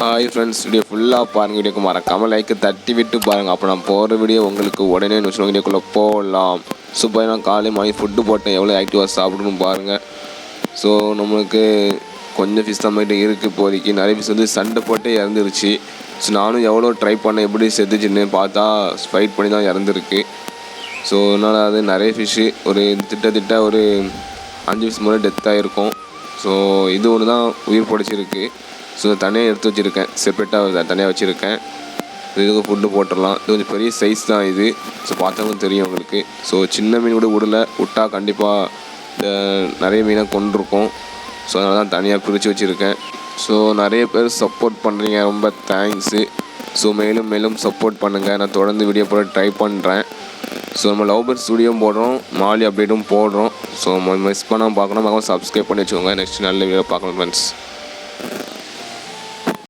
Hi friends video ஃபுல்லாக பாருங்கள் வீடியோக்கு மறக்காமல் லைக்கு தட்டி விட்டு பாருங்கள் அப்போ நான் போகிற வீடியோ உங்களுக்கு உடனே நிமிஷம் வீடியோக்குள்ளே போகலாம் சூப்பர் நான் காலையில் மாதிரி ஃபுட்டு போட்டேன். எவ்வளோ ஆக்டிவாக சாப்பிடணும் பாருங்கள் ஸோ நம்மளுக்கு கொஞ்சம் ஃபிஷ் தான் இருக்குது இப்போதைக்கு. நிறைய ஃபிஷ் வந்து சண்டை போட்டே இறந்துருச்சு. ஸோ நானும் எவ்வளோ ட்ரை பண்ணேன் எப்படி செத்துச்சுன்னு பார்த்தா ஃபைட் பண்ணி தான் இறந்துருக்கு. ஸோ அதனால் அது நிறைய ஃபிஷ்ஷு ஒரு திட்டத்திட்ட ஒரு அஞ்சு ஃபிஷ் முறை டெத் ஆகிருக்கும் ஸோ இது ஒன்று தான் உயிர் பிடிச்சிருக்கு. ஸோ தனியாக எடுத்து வச்சுருக்கேன். செப்பரேட்டாக தனியாக வச்சுருக்கேன். இதுக்கு ஃபுட்டு போட்டுடலாம். இது கொஞ்சம் பெரிய சைஸ் தான் இது. ஸோ பார்த்தவங்க தெரியும் உங்களுக்கு. ஸோ சின்ன மீன் கூட விடல விட்டா கண்டிப்பாக நிறைய மீனை கொண்டிருக்கோம் ஸோ அதனால தான் தனியாக பிரித்து வச்சுருக்கேன். ஸோ நிறைய பேர் சப்போர்ட் பண்ணுறீங்க ரொம்ப தேங்க்ஸு ஸோ மேலும் மேலும் சப்போர்ட் பண்ணுங்கள் நான் தொடர்ந்து வீடியோ போட ட்ரை பண்ணுறேன் ஸோ நம்ம லவ் பேர்ட் ஸ்டுடியோவும் போடுறோம். மாலி அப்டேட்டும் போடுறோம். ஸோ மிஸ் பண்ணாமல் பார்க்கணும். மறக்காம சப்ஸ்கிரைப் பண்ணி வச்சுக்கோங்க. நெக்ஸ்ட் நல்ல வீடியோ பார்க்கணும் ஃப்ரெண்ட்ஸ்